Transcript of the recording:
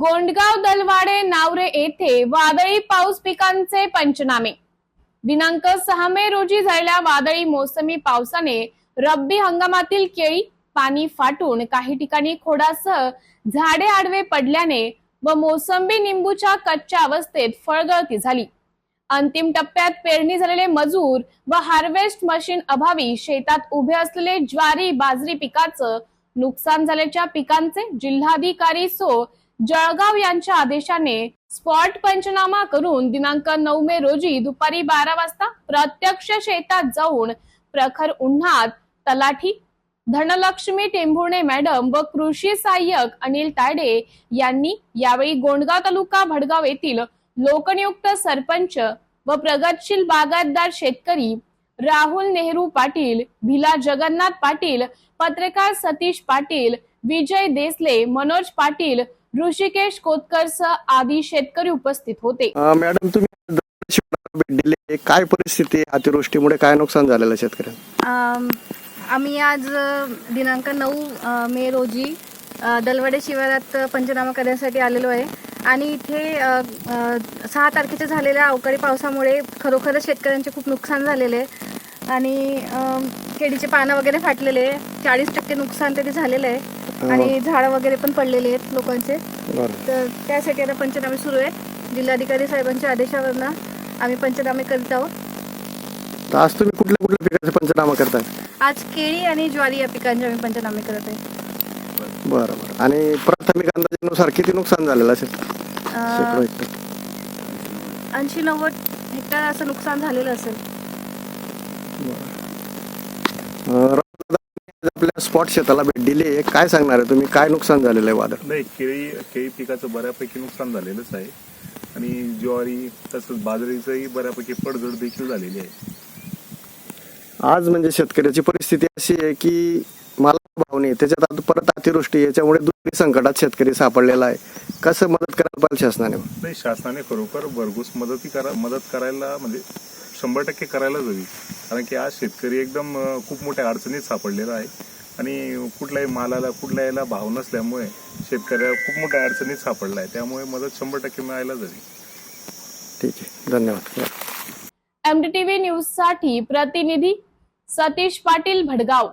गोंडगाव दलवाडे नावरे येथे वादळी पाऊस पिकांचे पंचनामे. दिनांक सहा मे रोजी झालेल्या वादळी मोसमी पावसाने रब्बी हंगामातील केळी पाणी फाटून काही ठिकाणी खोडासह झाडे आडवे पडल्याने व मोसंबी निंबूच्या कच्च्या अवस्थेत फळगळती झाली. अंतिम टप्प्यात पेरणी झालेले मजूर व हार्वेस्ट मशीन अभावी शेतात उभे असलेले ज्वारी बाजरी पिकाचं नुकसान झाल्याच्या पिकांचे जिल्हाधिकारी सो जळगाव यांच्या आदेशाने स्पॉट पंचनामा करून दिनांक नऊ मे रोजी दुपारी बारा वाजता प्रत्यक्ष शेतात जाऊन प्रखर उन्हात तलाठी धनलक्ष्मी टेंभुर्णे मॅडम व कृषी सहाय्यक अनिल तायडे यांनी यावेळी गोंडगाव तालुका भडगाव येथील लोकनियुक्त सरपंच व प्रगतशील बागायतदार शेतकरी राहुल नेहरू पाटील भिला जगन्नाथ पाटील पत्रकार सतीश पाटील विजय देसले मनोज पाटील ऋषिकेश कोतकरसह आदी शेतकरी उपस्थित होते. मॅडम तुम्ही भेट दिली काय परिस्थिती आहे? अतिवृष्टीमुळे? काय नुकसान झालेलं आहे शेतकऱ्यांना? आम, आम्ही आज दिनांक नऊ मे रोजी दलवडे शिवारात पंचनामा करण्यासाठी आलेलो आहे. आणि इथे सहा तारखेच्या झालेल्या अवकाळी पावसामुळे खरोखरच शेतकऱ्यांचे खूप नुकसान झालेले आहे. आणि अ, केळीचे पानं वगैरे फाटलेले आहे. चाळीस टक्के नुकसान तरी झालेलं आहे. आणि झाडं वगैरे पण पडलेले आहेत लोकांचे. बरं. तर त्यासाठी आता पंचनामे सुरू आहेत. जिल्हाधिकारी साहेबांच्या आदेशावरनं आम्ही पंचनामे करीत आहोत. तर आज तुम्ही कुठल्या कुठल्या पिकाचे पंचनामा करताय? आज केळी आणि ज्वारी या पिकांचे आम्ही पंचनामे करत आहे. बरं बरं. आणि प्राथमिक अंदाजानुसार किती नुकसान झालेलं असेल? शेकडो हेक्टर ऐंशी नव्वद हेक्टर असं नुकसान झालेलं असेल. अ, आपल्या स्पॉट शेताला भेट दिली आहे. काय सांगणार आहे तुम्ही? काय नुकसान झालेलं आहे वादळ? नाही केळी केळी पिकाचं बऱ्यापैकी नुकसान झालेलंच आहे. आणि ज्वारी तसंच बाजरीचंही बऱ्यापैकी पडझड देखील झालेली आहे. आज म्हणजे शेतकऱ्याची परिस्थिती अशी आहे की मला भाव नाही. त्याच्यात आता परत अतिवृष्टी याच्यामुळे दुसरी संकटात शेतकरी सापडलेला आहे. कसं मदत करायला पाहिजे शासनाने? नाही शासनाने खरोखर भरघोस मदती करा मदत करायला म्हणजे शंभर टक्के करायलाच हवी. कारण की आज शेतकरी एकदम अं, खूप मोठ्या अडचणीत सापडलेला आहे. आणि कुठल्याही मालाला कुठल्या याला भाव नसल्यामुळे शेतकऱ्या खूप मोठ्या अडचणीत सापडला आहे. त्यामुळे मदत शंभर टक्के मिळायलाच हवी. ठीक आहे. धन्यवाद. एमडीटीव्ही न्यूजसाठी प्रतिनिधी सतीश पाटील भडगाव.